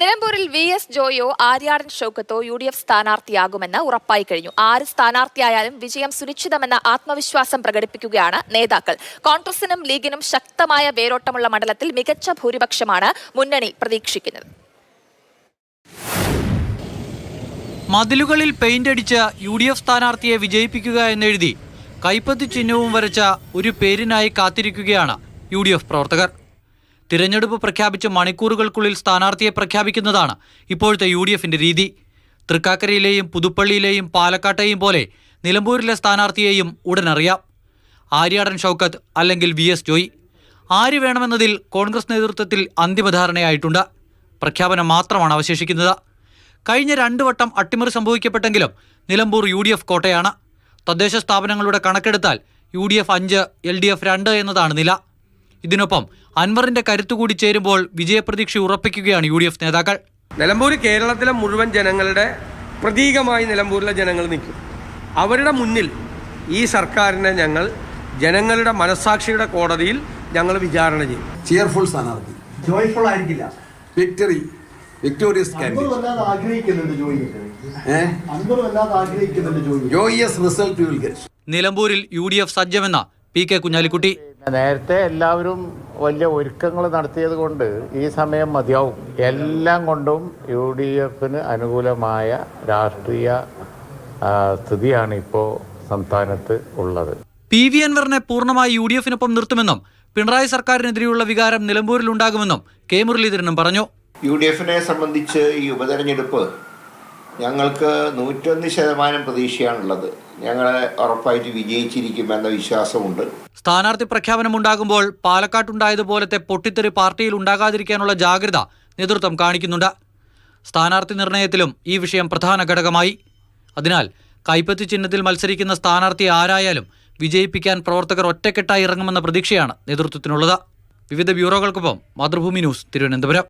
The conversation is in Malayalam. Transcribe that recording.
നിലമ്പൂരിൽ വി എസ് ജോയോ ആര്യാടൻ ഷൗക്കത്തോ യു ഡി എഫ് സ്ഥാനാർത്ഥിയാകുമെന്ന് ഉറപ്പായി കഴിഞ്ഞു. ആര് സ്ഥാനാർത്ഥിയായാലും വിജയം സുനിശ്ചിതമെന്ന ആത്മവിശ്വാസം പ്രകടിപ്പിക്കുകയാണ് നേതാക്കൾ. കോൺഗ്രസിനും ലീഗിനും ശക്തമായ വേരോട്ടമുള്ള മണ്ഡലത്തിൽ മികച്ച ഭൂരിപക്ഷമാണ് മുന്നണി പ്രതീക്ഷിക്കുന്നത്. മതിലുകളിൽ പെയിന്റ് അടിച്ച യു ഡി എഫ് സ്ഥാനാർത്ഥിയെ വിജയിപ്പിക്കുക എന്നെഴുതി കൈപ്പത്തി ചിഹ്നവും വരച്ച ഒരു പേരിനായി കാത്തിരിക്കുകയാണ് യു ഡി എഫ് പ്രവർത്തകർ. തിരഞ്ഞെടുപ്പ് പ്രഖ്യാപിച്ച മണിക്കൂറുകൾക്കുള്ളിൽ സ്ഥാനാർത്ഥിയെ പ്രഖ്യാപിക്കുന്നതാണ് ഇപ്പോഴത്തെ യു രീതി. തൃക്കാക്കരയിലെയും പുതുപ്പള്ളിയിലെയും പാലക്കാട്ടെയും പോലെ നിലമ്പൂരിലെ സ്ഥാനാർത്ഥിയെയും ഉടനറിയാം ആര്യാടൻ ഷൗക്കത്ത് അല്ലെങ്കിൽ വി എസ് ജോയി. ആര് വേണമെന്നതിൽ കോൺഗ്രസ് നേതൃത്വത്തിൽ അന്തിമധാരണയായിട്ടുണ്ട്. പ്രഖ്യാപനം മാത്രമാണ് അവശേഷിക്കുന്നത്. കഴിഞ്ഞ രണ്ടു വട്ടം അട്ടിമറി സംഭവിക്കപ്പെട്ടെങ്കിലും നിലമ്പൂർ യു ഡി എഫ് കോട്ടയാണ്. തദ്ദേശ സ്ഥാപനങ്ങളുടെ കണക്കെടുത്താൽ യു ഡി എഫ് അഞ്ച് എൽ ഡി എഫ് രണ്ട് എന്നതാണ് നില. ഇതിനൊപ്പം അൻവറിന്റെ കരുത്തുകൂടി ചേരുമ്പോൾ വിജയപ്രതീക്ഷ ഉറപ്പിക്കുകയാണ് യു ഡി എഫ് നേതാക്കൾ. നിലമ്പൂർ കേരളത്തിലെ മുഴുവൻ ജനങ്ങളുടെ പ്രതീകമായി നിലമ്പൂരിലെ ജനങ്ങൾ നിൽക്കും. അവരുടെ മുന്നിൽ ഈ സർക്കാരിനെ ഞങ്ങൾ ജനങ്ങളുടെ മനസാക്ഷിയുടെ കോടതിയിൽ ഞങ്ങൾ വിചാരണ ചെയ്യും. ചിയർഫുൾ സ്ഥാനാർത്ഥി. ജോയ്ഫുൾ ആയിരിക്കില്ല. വിക്ടറി വിക്ടോറിയസ് അൻവർ കാൻഡിഡേറ്റ് വല്ലാതെ ആഗ്രഹിക്കുന്നുണ്ട് ജോയി ഏഹ് വല്ലാതെ ആഗ്രഹിക്കുന്നുണ്ട് ജോയി ജോയിയസ് റിസൾട്ട് നിലമ്പൂരിൽ യു ഡി എഫ് സജ്ജമെന്ന പി കെ കുഞ്ഞാലിക്കുട്ടി. നേരത്തെ എല്ലാവരും വലിയ ഒരുക്കങ്ങൾ നടത്തിയത് കൊണ്ട് ഈ സമയം മതിയാവും. എല്ലാം കൊണ്ടും യു ഡി എഫിന് അനുകൂലമായ രാഷ്ട്രീയ സ്ഥിതിയാണ് ഇപ്പോൾ സംസ്ഥാനത്ത് ഉള്ളത്. പി വി അൻവറിനെ പൂർണമായി യു ഡി എഫിനൊപ്പം നിർത്തുമെന്നും പിണറായി സർക്കാരിനെതിരെയുള്ള വികാരം നിലമ്പൂരിൽ ഉണ്ടാകുമെന്നും കെ മുരളീധരനും പറഞ്ഞു. യു ഡി എഫിനെ സംബന്ധിച്ച് ഈ ഉപതെരഞ്ഞെടുപ്പ് ഞങ്ങൾക്ക് നൂറ്റൊന്ന് ശതമാനം പ്രതീക്ഷയാണുള്ളത്. ഞങ്ങളെ ഉറപ്പായിട്ട് വിജയിച്ചിരിക്കുമെന്ന വിശ്വാസമുണ്ട്. സ്ഥാനാർത്ഥി പ്രഖ്യാപനം ഉണ്ടാകുമ്പോൾ പാലക്കാട്ടുണ്ടായതുപോലത്തെ പൊട്ടിത്തെറി പാർട്ടിയിൽ ഉണ്ടാകാതിരിക്കാനുള്ള ജാഗ്രത നേതൃത്വം കാണിക്കുന്നുണ്ട്. സ്ഥാനാർത്ഥി നിർണയത്തിലും ഈ വിഷയം പ്രധാന ഘടകമായി. അതിനാൽ കൈപ്പത്തി ചിഹ്നത്തിൽ മത്സരിക്കുന്ന സ്ഥാനാർത്ഥി ആരായാലും വിജയിപ്പിക്കാൻ പ്രവർത്തകർ ഒറ്റക്കെട്ടായി ഇറങ്ങുമെന്ന പ്രതീക്ഷയാണ് നേതൃത്വത്തിനുള്ളത്. വിവിധ ബ്യൂറോകൾക്കൊപ്പം മാതൃഭൂമി ന്യൂസ് തിരുവനന്തപുരം.